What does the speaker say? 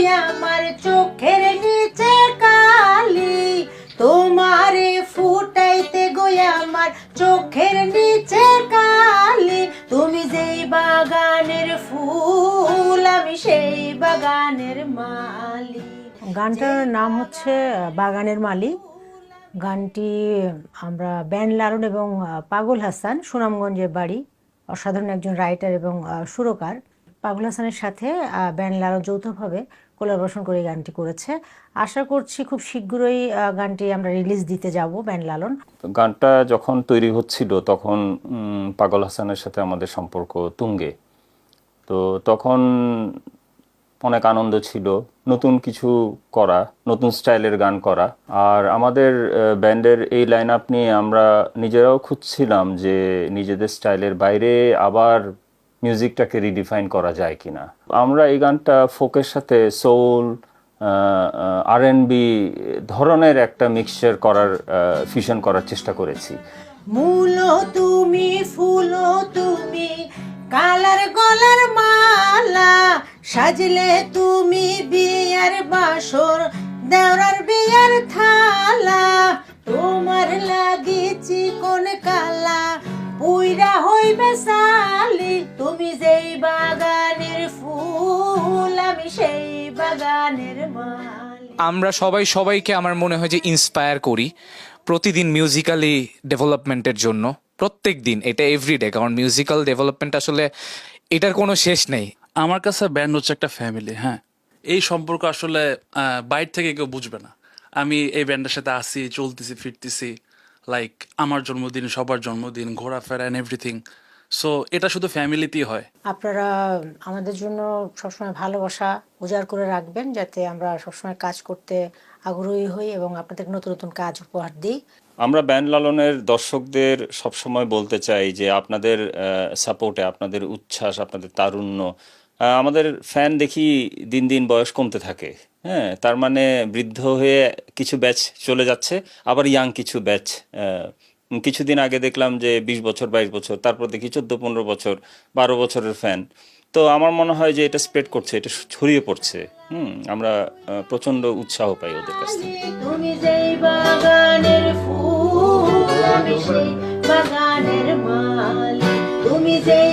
তুই আমার চোখের নিচে কালি তোমারে ফুটাইতে গো আমার চোখের নিচে কালি। তুমি যেই বাগানের ফুল আমি সেই বাগানের মালি গানটার নাম হচ্ছে বাগানের মালি গানটি আমরা ব্যান্ড লালন এবং পাগল হাসান সুনামগঞ্জের বাড়ি অসাধারণ একজন রাইটার এবং সুরকার। পাগল হাসানের সাথে আহ, ব্যান্ড লালন যৌথভাবে কোলাবোরেশন করে গানটি করেছে। আশা করছি খুব শীঘ্রই গানটি আমরা রিলিজ দিতে যাব ব্যান্ড লালন। গানটা যখন তৈরি হচ্ছিল তখন পাগল হাসানের সাথে আমাদের সম্পর্ক তুঙ্গে। তো তখন অনেক আনন্দ ছিল, নতুন কিছু করা, নতুন স্টাইলের গান করা। আর আমাদের ব্যান্ডের এই লাইন আপ নিয়ে আমরা নিজেরাও খুঁজছিলাম যে নিজেদের স্টাইলের বাইরে আবার মিউজিকটাকে রিডিফাইন করা যায় কিনা। আমরা এই গানটা ফোকের সাথে সোল আর বি ধরনের একটা মিক্সচার করার ফিশন করার চেষ্টা করেছি। মূল তুমি, ফুল তুমি, কালার গলার মালা সাজলে তুমি বিয়ার বাসর, দেওরার বিয়ার থালা, তোমার লাগি চিকন কালা, পুইরা হইবে সালি। তুমি যেই বাগানের ফুল আমি সেই বাগানের মালি আমরা সবাই সবাইকে আমার মনে হয় যে ইন্সপায়ার করি প্রতিদিন মিউজিক্যালি ডেভেলপমেন্টের জন্য প্রত্যেক দিন এটা এভরিডে কারণ মিউজিক্যাল ডেভেলপমেন্ট আসলে এটার কোনো শেষ নেই। আমার কাছে ব্যান্ড হচ্ছে একটা ফ্যামিলি হ্যাঁ। এই সম্পর্ক আসলে আহ, বাইরে থেকে কেউ বুঝবে না। আমি এই ব্যান্ডের সাথে আসি চলতেছি ফিরতেছি লাইক আমার জন্মদিন সবার জন্মদিন ঘোরাফেরা অ্যান্ড এভরিথিং সো এটা শুধু ফ্যামিলিতেই হয়। আপনারা আমাদের জন্য সবসময় ভালোবাসা উজাড় করে রাখবেন যাতে আমরা সবসময় কাজ করতে আগ্রহী হই এবং আপনাদের নতুন নতুন কাজ উপহার দিই। আমরা ব্যান্ড লালনের দর্শকদের সবসময় বলতে চাই যে আপনাদের সাপোর্টে আপনাদের উচ্ছ্বাস আপনাদের তারুণ্য আমাদের ফ্যান দেখি দিন দিন বয়স কমতে থাকে। হ্যাঁ তার মানে বৃদ্ধ হয়ে কিছু ব্যাচ চলে যাচ্ছে আবার ইয়াং কিছু ব্যাচ কিছুদিন আগে দেখলাম যে বিশ বছর, বাইশ বছর, তারপর দেখি চোদ্দ, পনেরো বছর, বারো বছরের ফ্যান তো আমার মনে হয় যে এটা স্প্রেড করছে, এটা ছড়িয়ে পড়ছে। হুম, আমরা প্রচণ্ড উৎসাহ পাই ওদের কাছ থেকে। তুমি যেই